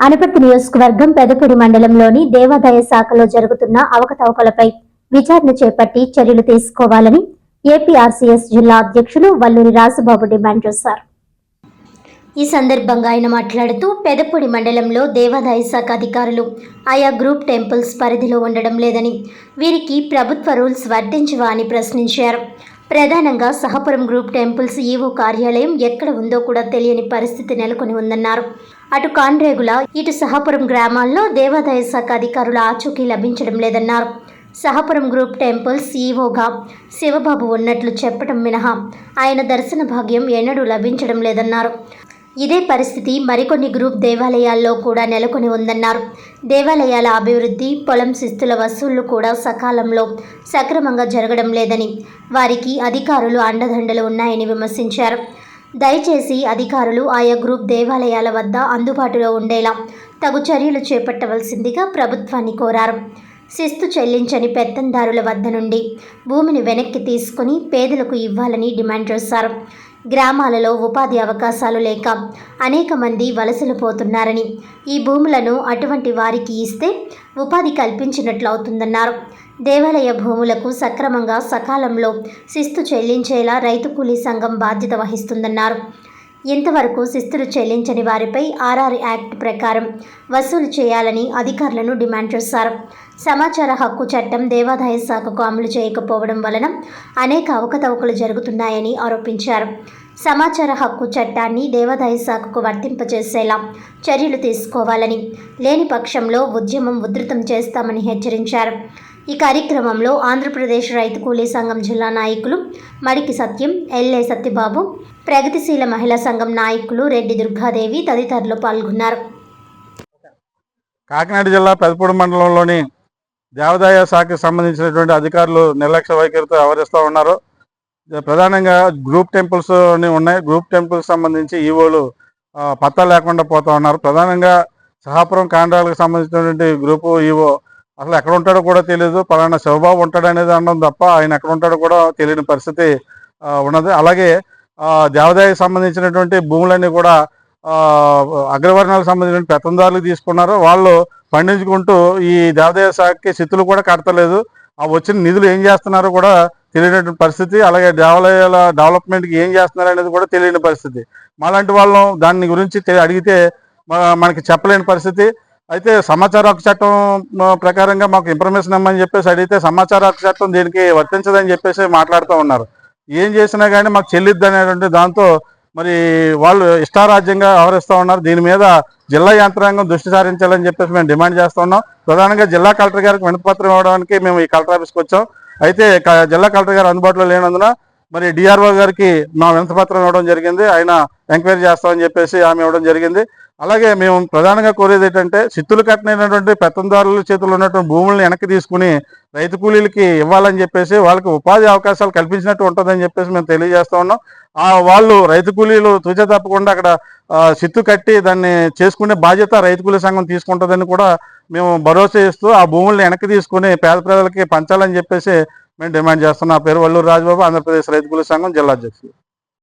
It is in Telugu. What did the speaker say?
అనపర్తి నియోజకవర్గం పెదపూడి మండలంలోని దేవాదాయ శాఖలో జరుగుతున్న అవకతవకలపై విచారణ చేపట్టి చర్యలు తీసుకోవాలని ఏపీఆర్సీఎస్ జిల్లా అధ్యక్షులు వల్లూరి రాజబాబు డిమాండ్ చేశారు. ఈ సందర్భంగా ఆయన మాట్లాడుతూ పెదపూడి మండలంలో దేవాదాయ శాఖ అధికారులు ఆయా గ్రూప్ టెంపుల్స్ పరిధిలో ఉండడం లేదని వీరికి ప్రభుత్వ రూల్స్ వర్తించవా అని ప్రశ్నించారు. ప్రధానంగా సహపురం గ్రూప్ టెంపుల్స్ ఈవో కార్యాలయం ఎక్కడ ఉందో కూడా తెలియని పరిస్థితి నెలకొని ఉందన్నారు. అటు కాన్రేగుల ఇటు సహపురం గ్రామాల్లో దేవాదాయ శాఖ అధికారుల ఆచూకీ లభించడం లేదన్నారు. సహపురం గ్రూప్ టెంపుల్స్ ఈవోగా శివబాబు ఉన్నట్లు చెప్పడం మినహా. ఆయన దర్శన భాగ్యం ఎన్నడూ లభించడం లేదన్నారు. ఇదే పరిస్థితి మరికొన్ని గ్రూప్ దేవాలయాల్లో కూడా నెలకొని ఉందన్నారు. దేవాలయాల అభివృద్ధి పొలం శిస్తుల వసూళ్ళు కూడా సకాలంలో సక్రమంగా జరగడం లేదని వారికి అధికారులు అండదండలు ఉన్నాయని విమర్శించారు. దయచేసి అధికారులు ఆయా గ్రూప్ దేవాలయాల వద్ద అందుబాటులో ఉండేలా తగు చర్యలు చేపట్టవలసిందిగా ప్రభుత్వాన్ని కోరారు. శిస్తు చెల్లించని పెత్తందారుల వద్ద నుండి భూమిని వెనక్కి తీసుకుని పేదలకు ఇవ్వాలని డిమాండ్ చేశారు. గ్రామాలలో ఉపాధి అవకాశాలు లేక అనేక మంది వలసలు పోతున్నారని ఈ భూములను అటువంటి వారికి ఇస్తే ఉపాధి కల్పించినట్లు అవుతుందన్నారు దేవాలయ భూములకు సక్రమంగా సకాలంలో శిస్తు చెల్లించేలా రైతు కూలీ సంఘం బాధ్యత వహిస్తుందన్నారు. ఇంతవరకు శిస్తులు చెల్లించని వారిపై ఆర్ఆర్ యాక్ట్ ప్రకారం వసూలు చేయాలని అధికారులను డిమాండ్ చేశారు. సమాచార హక్కు చట్టం దేవాదాయ శాఖకు అమలు చేయకపోవడం వలన అనేక అవకతవకలు జరుగుతున్నాయని ఆరోపించారు. సమాచార హక్కు చట్టాన్ని దేవాదాయ శాఖకు వర్తింపజేసేలా చర్యలు తీసుకోవాలని లేని పక్షంలో ఉద్యమం ఉధృతం చేస్తామని హెచ్చరించారు. ఈ కార్యక్రమంలో ఆంధ్రప్రదేశ్ రైతు కూలీ సంఘం జిల్లా నాయకులు మడికి సత్యం ఎల్ఏ సత్యబాబు ప్రగతిశీల మహిళా సంఘం నాయకులు రెడ్డి దుర్గాదేవి తదితరులు పాల్గొన్నారు. కాకినాడ జిల్లా పెదపూడి మండలంలోని దేవాదాయ శాఖకు సంబంధించినటువంటి అధికారులు నిర్లక్ష్య వైఖరితో వ్యవహరిస్తూ ఉన్నారు. ప్రధానంగా గ్రూప్ టెంపుల్స్ ఉన్నాయి. గ్రూప్ టెంపుల్స్ సంబంధించి ఈవోలు పత్తా లేకుండా పోతా ఉన్నారు. ప్రధానంగా సహాపురం కాండాలకు సంబంధించినటువంటి గ్రూపు ఈవో అసలు ఎక్కడ ఉంటాడో కూడా తెలియదు పలానా శివబాబు ఉంటాడనేది అనడం తప్ప ఆయన ఎక్కడ ఉంటాడో కూడా తెలియని పరిస్థితి ఉన్నది. అలాగే దేవాదాయకు సంబంధించినటువంటి భూములన్నీ కూడా అగ్రవర్ణాలకు సంబంధించిన పెత్తందారులు తీసుకున్నారు. వాళ్ళు పండించుకుంటూ ఈ దేవాదాయ శాఖకి శితులు కూడా కడతలేదు ఆ వచ్చిన నిధులు ఏం చేస్తున్నారో కూడా తెలియనటువంటి పరిస్థితి. అలాగే దేవాలయాల డెవలప్మెంట్కి ఏం చేస్తున్నారు అనేది కూడా తెలియని పరిస్థితి. మాలాంటి వాళ్ళం దాని గురించి అడిగితే మనకి చెప్పలేని పరిస్థితి. అయితే సమాచార హక్కు చట్టం ప్రకారంగా మాకు ఇన్ఫర్మేషన్ ఇమ్మని చెప్పేసి అడిగితే సమాచార హక్కు చట్టం దీనికి వర్తించదని చెప్పేసి మాట్లాడుతూ ఉన్నారు. ఏం చేసినా కానీ మాకు చెల్లిద్ది అనేటువంటి దాంతో మరి వాళ్ళు ఇష్టారాజ్యంగా వ్యవహరిస్తూ ఉన్నారు. దీని మీద జిల్లా యంత్రాంగం దృష్టి సారించాలని చెప్పేసి మేము డిమాండ్ చేస్తూ ఉన్నాం. ప్రధానంగా జిల్లా కలెక్టర్ గారికి వినతిపత్రం ఇవ్వడానికి మేము ఈ కలెక్టర్ ఆఫీస్కి వచ్చాం. అయితే క- జిల్లా కలెక్టర్ గారు అందుబాటులో లేనందున మరి డిఆర్ఓ గారికి మా వినతిపత్రం ఇవ్వడం జరిగింది ఆయన ఎంక్వైరీ చేస్తామని చెప్పేసి ఆమె ఇవ్వడం జరిగింది. అలాగే మేము ప్రధానంగా కోరేది ఏంటంటే చిత్తులు కట్టినటువంటి పెత్తందారుల చేతుల్లో ఉన్నటువంటి భూములను వెనక్కి తీసుకుని రైతు కూలీలకి ఇవ్వాలని చెప్పేసి వాళ్ళకి ఉపాధి అవకాశాలు కల్పించినట్టు ఉంటుందని చెప్పేసి మేము తెలియజేస్తా ఉన్నాం. ఆ వాళ్ళు రైతు కూలీలు తూచే తప్పకుండా అక్కడ చిత్తు కట్టి దాన్ని చేసుకునే బాధ్యత రైతు కూలీ సంఘం తీసుకుంటుందని కూడా మేము భరోసా ఇస్తూ ఆ భూముల్ని వెనక్కి తీసుకుని పేద ప్రజలకి పంచాలని చెప్పేసి మేము డిమాండ్ చేస్తున్నాం. నా పేరు వల్లూరు రాజబాబు ఆంధ్రప్రదేశ్ రైతు కూలీ సంఘం జిల్లా అధ్యక్షులు.